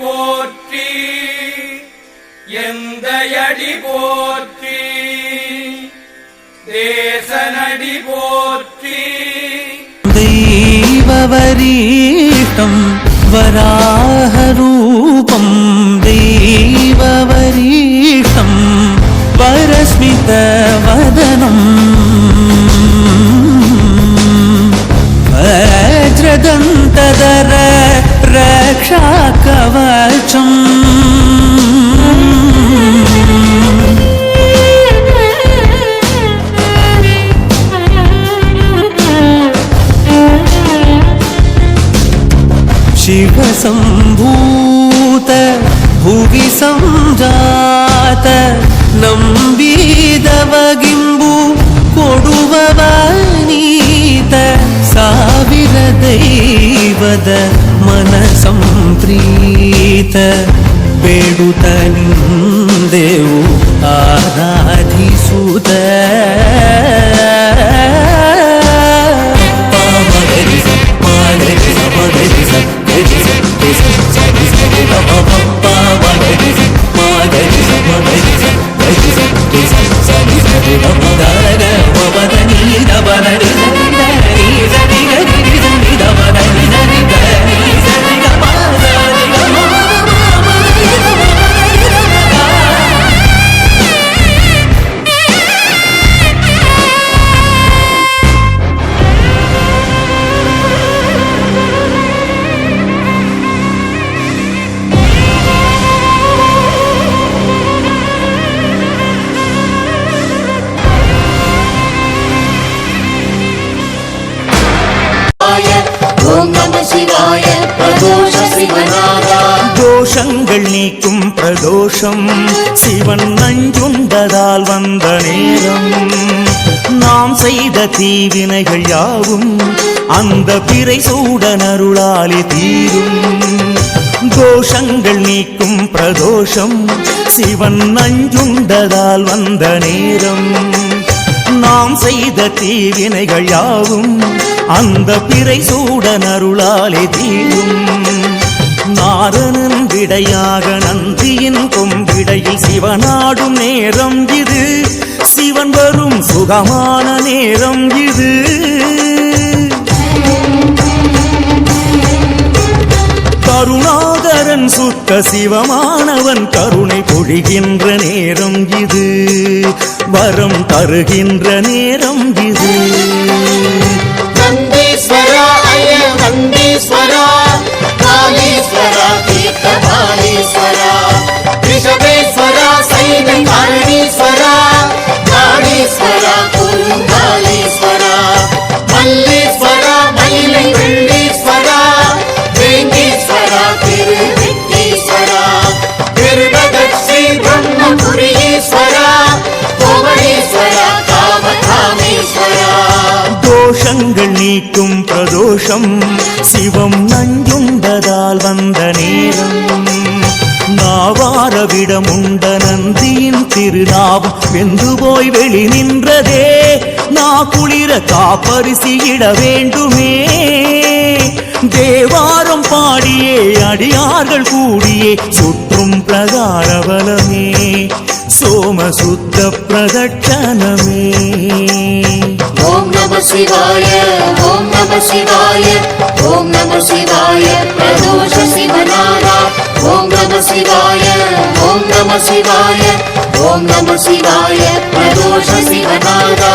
போற்றி. எந்த அடி போற்றி. தேசனடி போற்றி. தெய்வவரீஷ்டம் வராகரூபம். தெய்வவரீஷம் பரஸ்மித வதனம் வஜ்ரதந்ததர ரக்ஷாத் ನಂಬಿದವಗಿಂಬು ಕೊಡುವವನೀತ ಸಾವಿರ ದೈವದ ಮನ ಸಂಪ್ರೀತ ಬೇಡುತ್ತ ನಿಂದೆವು ಆರಾಧಿಸುತ್ತ தோஷங்கள் நீக்கும் பிரதோஷம். சிவன் நஞ்சுண்டதால் வந்த நேரம். நாம் செய்த தீவினைகள் யாவும் அந்த பிறை சூடன் அருளாலே தீரும். தோஷங்கள் நீக்கும் பிரதோஷம். சிவன் நஞ்சுண்டதால் வந்த நேரம். நாம் செய்த தீவினைகள் யாவும் அந்த பிறை சூடன் அருளாலே தீரும் நாரணன் விடையாக நந்தியின் கொம்பிடையில் சிவனாடும் நேரம் இது. சிவன் வரும் சுகமான நேரம் இது. கருணாகரன் சுத்த சிவமானவன் கருணை பொழிகின்ற நேரம் இது. வரம் தருகின்ற நேரம் இது. నందీశ్వర అయ నందీశ్వర. சிவம் நஞ்சுண்டதால் வந்த நேரம். நாவாரவிடம் உண்ட நந்தியின் திருநாவம் வெந்து போய் வெளி நின்றதே. நா குளிர காப்பரிசியிட வேண்டுமே. தேவாரம் பாடியே அடியார்கள் கூடியே சுற்றும் பிரகாரவலமே சோம சுத்த பிரதட்சணமே. ஓம் நம சிவாய ஓம் நம சிவாய. ஓம் நம சிவாய பிரதோஷ சிவநாதா. ஓம் நம சிவாய ஓம் நம சிவாய ஓம் நம சிவாய பிரதோஷ சிவநாதா.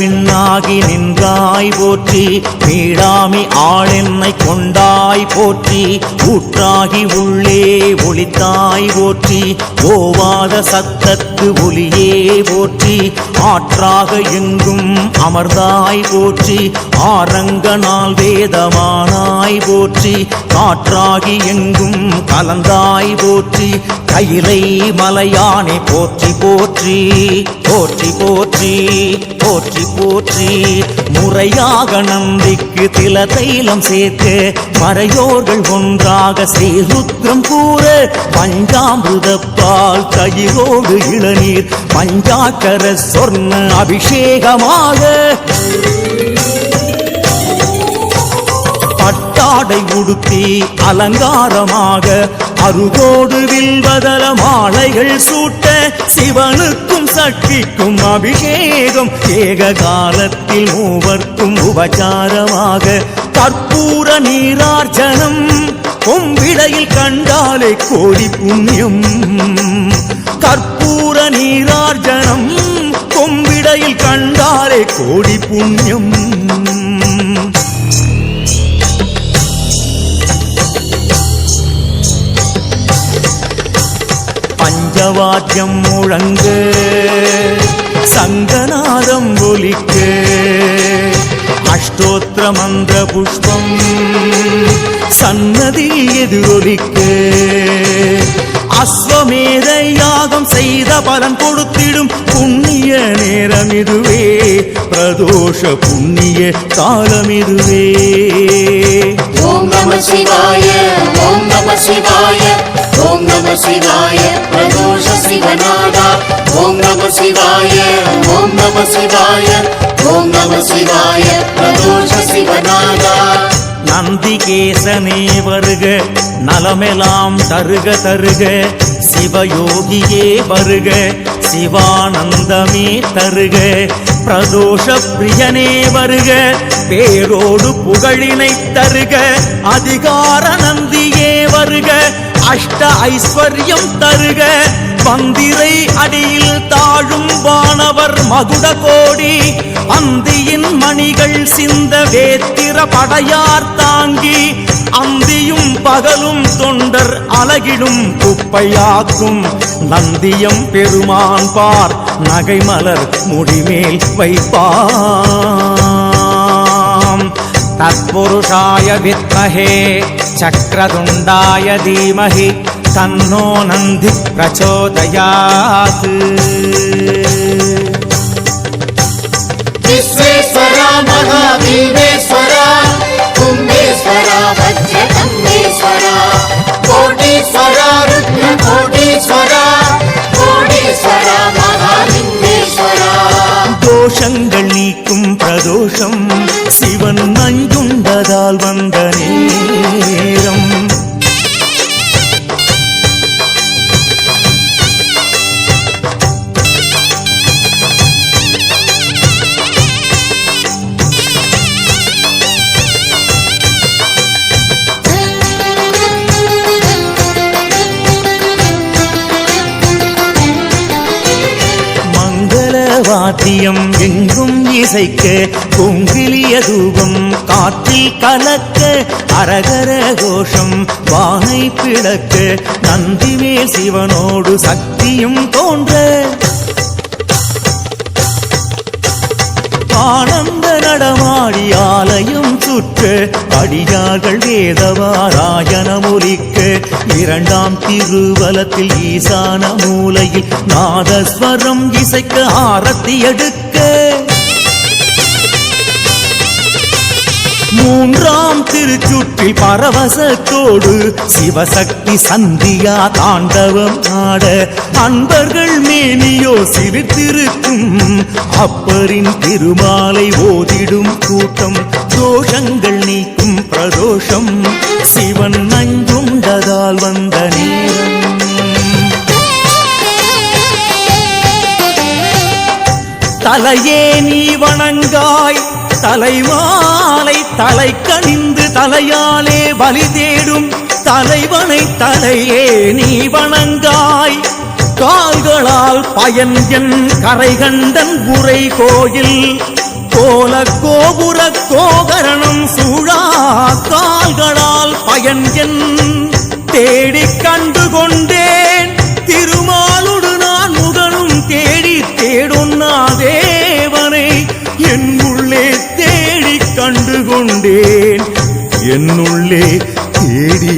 விண்ணா ஆகி நின்றாய் போற்றி. மீளாமி ஆளென்னை கொண்டாய் போற்றி. ஊற்றாகி உள்ளே ஒளித்தாய் போற்றி. ஓவாத சத்தத்து ஒளியே போற்றி. ஆற்றாக எங்கும் அமர்ந்தாய் போற்றி. ஆரங்க நாள் வேதமானாய் போற்றி. காற்றாகி எங்கும் கலந்தாய் போற்றி. கையிலை மலையானை போற்றி போற்றி. போற்றி போற்றி. போற்றி போற்றி. முறையாக நந்திக்கு தில தைலம் சேர்த்து மறையோர்கள் ஒன்றாக ஸ்ரீருத்ரம் கூற பஞ்சாமிருதப்பால் தயிரோடு இளநீர் பஞ்சாக்கர சொர்ண அபிஷேகமாக. பட்டாடை உடுத்தி அலங்காரமாக அருகோடு வில்வதல மாலைகள் சூட்ட சிவனுக்கும் சக்திக்கும் அபிஷேகம். ஏக காலத்தில் மூவர்க்கும் உபச்சாரமாக கற்பூர நீரார்ச்சனம் கொம்பிடையில் கண்டாலே கோடி புண்ணியம். கற்பூர நீரார்ச்சனம் கொம்பிடையில் கண்டாலே கோடி புண்ணியம். பஞ்சவாத்தியம் முழங்கு. சங்கநாதம் ஒலிக்கு. அஷ்டோத்திர மந்திர புஷ்பம் சன்னதி எதிரொலிக்கு. அஸ்வமேத யாகம் செய்த பலன் கொடுத்திடும் புண்ணிய நேரம் இதுவே. பிரதோஷ புண்ணிய காலம் இதுவே. நம சிவாய ஓம் நம சிவாய ஓம் நம சிவாய பிரதோஷ சிவநாதா. ஓம் நம சிவாய ஓம் நம சிவாய ஓம் நம சிவாய பிரதோஷ சிவநாதா. நந்திகேசனே வருக நலமெலாம் தருக தருக. சிவயோகியே வருக சிவானந்தமே தருக. பிரதோஷ பிரியனே வருக பேரோடு புகழினை தருக அதிகார நந்தியே வருக அஷ்ட ஐஸ்வர்யம் தருக. பந்திரை அடியில் தாழும் வானவர் மகுட கோடி அந்தியின் மணிகள் சிந்த வேத்திர படையார் தாங்கி அந்தியும் பகலும் தொண்டர் அலகிடும் குப்பையாக்கும் நந்தியம் பெருமான் பார். நகை மலர் முடிமேல் வைப்பாம். தற்புருஷாய வித்மகே சக்கரதுண்டாய தீமகி தன்னோ நந்தி பிரச்சோதயாத். தோஷங்கள் நீக்கும் பிரதோஷம். சிவன் நஞ்சுண்ட வாத்தியம் எங்கும் இசைக்க பொங்கிலிய தூபம் காற்றில் கலக்க அரகர கோஷம் வானை பிளக்க நந்திமேல் சிவனோடு சக்தியும் தோன்ற. ஆனந்த நடமாடி ஆலயம் சுற்று அடியார்கள் வேதவாராயணமொலிக்க இரண்டாம் திருவலத்தில் ஈசான மூலையில் நாதஸ்வரம் இசைக்க ஆரத்தி எடுக்க. மூன்றாம் திருச்சுற்றில் பரவசத்தோடு சிவசக்தி சந்தியா தாண்டவம் ஆட அன்பர்கள் மேனியோ சிரித்திருக்கும். அப்பரின் திருமாலை ஓதிடும் கூட்டம் தோஷங்கள் நீக்கும் பிரதோஷம். சிவன் நஞ்சுண்டதால் வந்த நேரம். தலையே நீ வணங்காய் தலைமாலை தலை கணிந்து தலையாலே பலி தேடும் தலைவனை தலையே நீ வணங்காய். கால்களால் பயன் என் கரை கண்டன் உரை கோயில். கோல கோபுர கோகரணம் சூழா கால்களால் பயன் என் தேடி கண்டு கொண்டேன். திருமாலுடு நான் முகனும் தேடி தேடுன்னா கண்டு கொண்டேன் என்னுள்ளே தேடி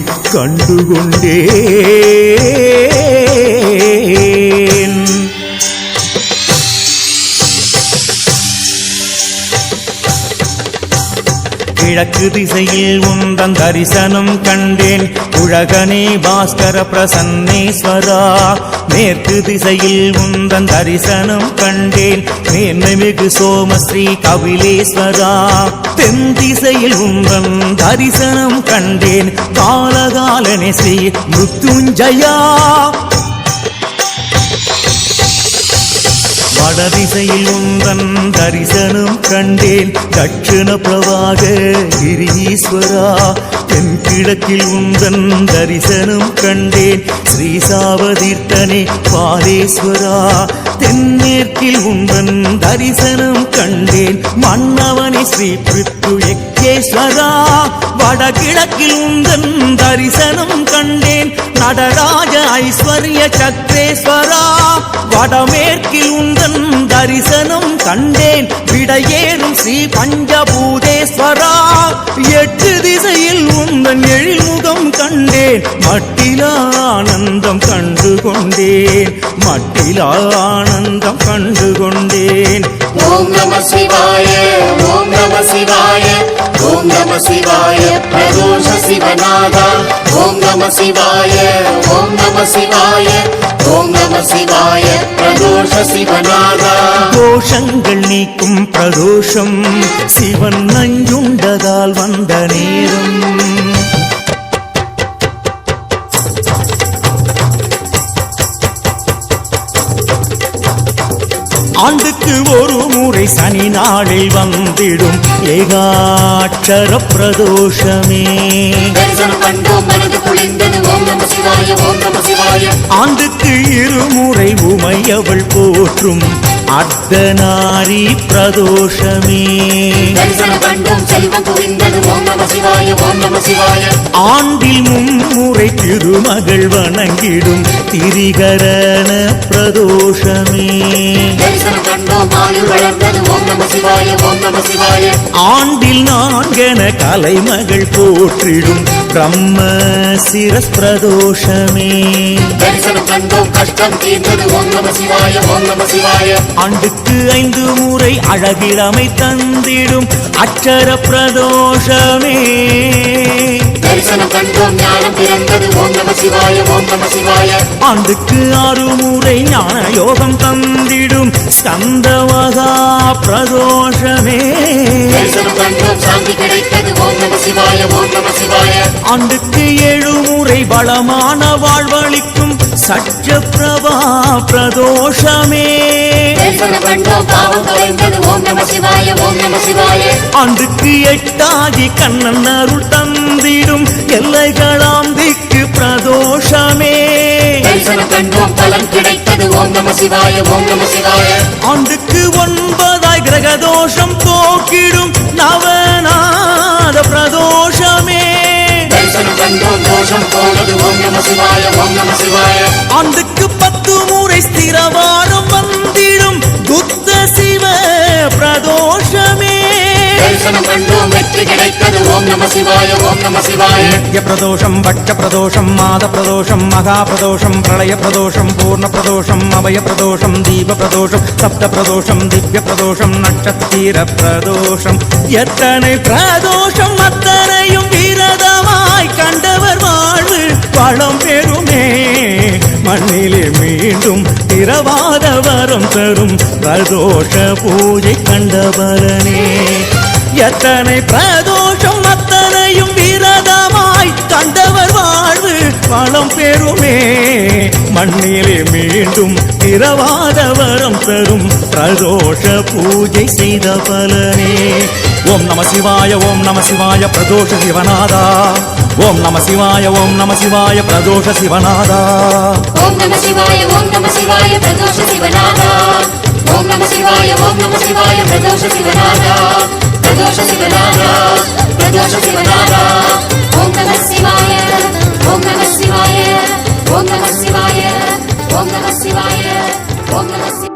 கிழக்கு திசையில் உந்தன் தரிசனம் கண்டேன். உழகனே பாஸ்கர பிரசன்னேஸ்வரா. மேற்கு திசையில் உந்தன் தரிசனம் கண்டேன். மேன்மிகு சோமஸ்ரீ கபிலேஸ்வரா. தென் திசையில் உந்தன் தரிசனம் கண்டேன். காலகாலனே ஸ்ரீ மிருத்யுஞ்சயா. வடதிசையில் உந்தன் தரிசனம் கண்டேன். தட்சிண பிரவாக கிரீஸ்வரா தென் கிழக்கில் உந்தன் தரிசனம் கண்டேன். ஸ்ரீசாவதீர்த்தனே பாலேஸ்வரா தென்மேற்கில் உந்தன் தரிசனம் கண்டேன். மன்னவனே ஸ்ரீ பிருத்து எக்கேஸ்வரா வடகிழக்கில் உந்தன் தரிசனம் கண்டேன். நடராஜ ஐஸ்வர்ய சக்ரேஸ்வரா வடமேற்கில் உந்தன் தரிசனம் கண்டேன். விடையேறும் ஸ்ரீ பஞ்சபூதேஸ்வரா. எட்டு திசையில் உந்தன் எழில்முகம் கண்டேன். மட்டிலா ஆனந்தம் கண்டு கொண்டேன் மட்டிலா ஆனந்தம் கண்டு கொண்டேன் ஓம் நம சிவாய ஓம் நம சிவாய ஓம் நம சிவாய பிரதோஷ சிவநாதா. ஓம் நம சிவாய ஓம் நம சிவாய ஓம் நம சிவாய. சிவநாதா தோஷங்கள் நீக்கும் பிரதோஷம் சிவன் நஞ்சுண்டதால் வந்த நேரம். ஆண்டுக்கு ஒரு முறை சனி நாளில் வந்திடும் ஏகாட்சர பிரதோஷமே. ஓம் நம சிவாய ஓம் நம சிவாய. ஆண்டுக்கு இருமுறை உமையவள் போற்றும். அர்த்தநாரி பிரதோஷமே. ஆண்டில் மும்முறை திருமகள் வணங்கிடும் திரிகரண பிரதோஷமே. ஆண்டில் நான்கென கலைமகள் போற்றிடும் பிரம்ம சிரஸ் பிரதோஷமே. தரிசனம் கண்டோம் கஷ்டம் தீர்ந்தது ஓம் நம சிவாய ஓம் நம சிவாய. ஆண்டுக்கு ஐந்து முறை அழகிழமை தந்திடும் அச்சர பிரதோஷமே தரிசனம் கண்டோம் ஞானம் பிறந்தது ஓம் நம சிவாய ஓம் நம சிவாய. ஆண்டுக்கு ஆறு முறை ஞான யோகம் தந்திடும் ஸ்கந்த மகா பிரதோஷமே. தரிசனம் கண்டோம் சாந்தி கிடைத்தது ஓம் நம சிவாய ஓம் நம சிவாய. ஆண்டுக்கு ஏழு முறை பலமான வாழ்வளிக்கும் சற்ற பிரபா பிரதோஷமே. ஆண்டுக்கு எட்டாகி கண்ணன் அருள் தந்திடும் எல்லைகளாம் திக்கு பிரதோஷமே. ஆண்டுக்கு ஒன்பதாய் கிரகதோஷம் போக்கிடும் நவநாத பிரதோஷமே. தரிசனம் கண்டோம் தோஷம் போனது. ஓம் நம சிவாய ஓம் நம சிவாய. சிவாய ஓம் நம சிவாய நித்ய பிரதோஷம் பட்ச பிரதோஷம் மாத பிரதோஷம் மகா பிரதோஷம் பிரளய பிரதோஷம் பூர்ண பிரதோஷம் அபய பிரதோஷம் தீப பிரதோஷம் சப்த பிரதோஷம் திவ்ய பிரதோஷம் நட்சத்திர பிரதோஷம் எத்தனை பிரதோஷம் அத்தனையும் விரதமாய் கண்டவர் வாழ்வு வளம் பெறுமே. மண்ணிலே மீண்டும் திரவாத வரம் தரும் பிரதோஷ பூஜை கண்டவரனே எத்தனை பிரதோஷம் அத்தனையும் விரதமாய் கண்டவர் வாழ்வு வளம் பெறுமே. மண்ணிலே மீண்டும் திரவாத வரம் தரும் பிரதோஷ பூஜை செய்த பலனே. ஓம் நம சிவாய ஓம் நம சிவாய பிரதோஷ சிவநாதா. ஓம் நம சிவாய ஓம் நம சிவாய பிரதோஷ சிவநாதா. ஓம் நம சிவாய ஓம் நம சிவாய பிரதோஷ சிவநாதா. ஓம் நம சிவாய ஓம் நம சிவாய பிரதோஷ சிவநாதா. பிரதோஷ சிவநாதா. பிரதோஷ சிவநாதா ஓம் நம சிவாய ஓம் நம சிவாய ஓம் நம சிவாய ஓம் நம சிவாய ஓம் நம சிவாய